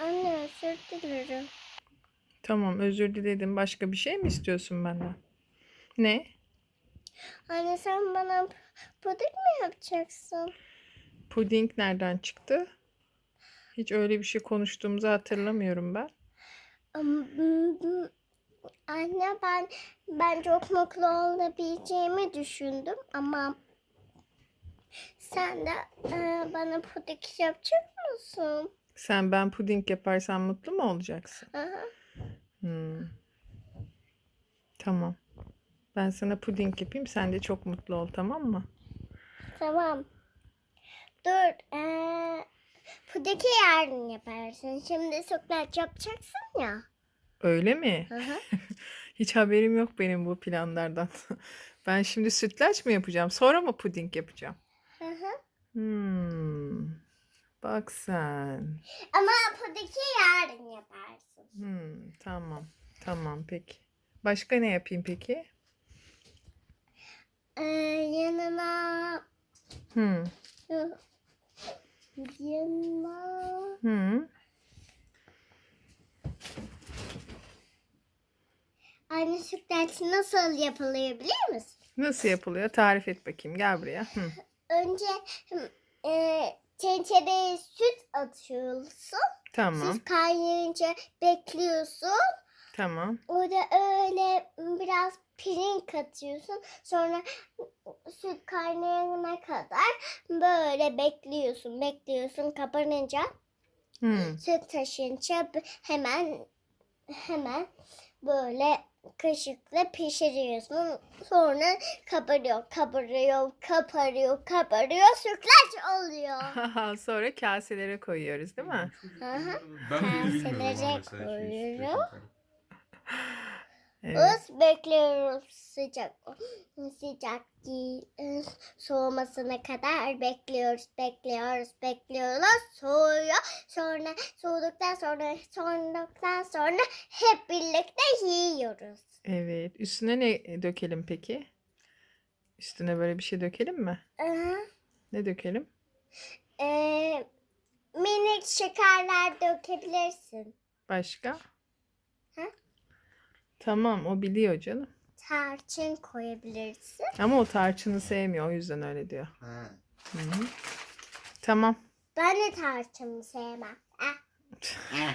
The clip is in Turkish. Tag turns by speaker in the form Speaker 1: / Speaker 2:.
Speaker 1: Anne özür dilerim.
Speaker 2: Tamam özür diledim. Başka bir şey mi istiyorsun benden? Ne?
Speaker 1: Anne sen bana puding mi yapacaksın?
Speaker 2: Puding nereden çıktı? Hiç öyle bir şey konuştuğumuzu hatırlamıyorum ben.
Speaker 1: Anne ben ben çok mutlu olabileceğimi düşündüm ama sen de e, bana puding yapacak mısın?
Speaker 2: Sen ben puding yaparsam mutlu mu olacaksın? Hmm. Tamam. Ben sana puding yapayım. Sen de çok mutlu ol tamam mı?
Speaker 1: Tamam. Dur. E, pudingi yarın yaparsın. Şimdi sütlaç yapacaksın ya.
Speaker 2: Öyle mi?
Speaker 1: Aha.
Speaker 2: Hiç haberim yok benim bu planlardan. Ben şimdi sütlaç mı yapacağım? Sonra mı puding yapacağım?
Speaker 1: Aha.
Speaker 2: Hmm. Bak sen.
Speaker 1: Ama pudingi yarın yaparsın.
Speaker 2: Hmm, tamam. Tamam peki. Başka ne yapayım peki?
Speaker 1: E, yanına
Speaker 2: Hmm.
Speaker 1: yanına
Speaker 2: Hmm.
Speaker 1: Anne sütlaç nasıl yapılıyor biliyor musun?
Speaker 2: Nasıl yapılıyor? Tarif et bakayım. Gel buraya. Hı.
Speaker 1: Önce e, tencereye süt atıyorsun.
Speaker 2: Tamam.
Speaker 1: Süt kaynayınca bekliyorsun.
Speaker 2: Tamam.
Speaker 1: Orada öyle biraz pirinç katıyorsun. Sonra süt kaynayana kadar böyle bekliyorsun. Bekliyorsun kapanınca
Speaker 2: Hmm.
Speaker 1: süt taşınca hemen hemen böyle kaşıkla pişiriyorsun. Sonra kabarıyor, kabarıyor, kabarıyor, kabarıyor. Sütlaç oluyor.
Speaker 2: Sonra kaselere koyuyoruz değil mi?
Speaker 1: Aha.
Speaker 3: Ben bile bilmiyorum
Speaker 1: Kaselere
Speaker 3: mesela
Speaker 1: koyuyorum.
Speaker 2: Evet.
Speaker 1: Bekliyoruz sıcak sıcak değil soğumasına kadar bekliyoruz bekliyoruz bekliyoruz soğuyor sonra soğuduktan sonra soğuduktan sonra hep birlikte yiyoruz.
Speaker 2: Evet. Üstüne ne dökelim peki? Üstüne böyle bir şey dökelim mi?
Speaker 1: Aha.
Speaker 2: Ne dökelim?
Speaker 1: Ee, minik şekerler dökebilirsin.
Speaker 2: Başka? Tamam o biliyor canım.
Speaker 1: Tarçın koyabilirsin.
Speaker 2: Ama o tarçını sevmiyor o yüzden öyle diyor.
Speaker 3: Ha.
Speaker 2: Hı hı. Tamam.
Speaker 1: Ben de tarçını sevmem. Ah.
Speaker 3: Ah.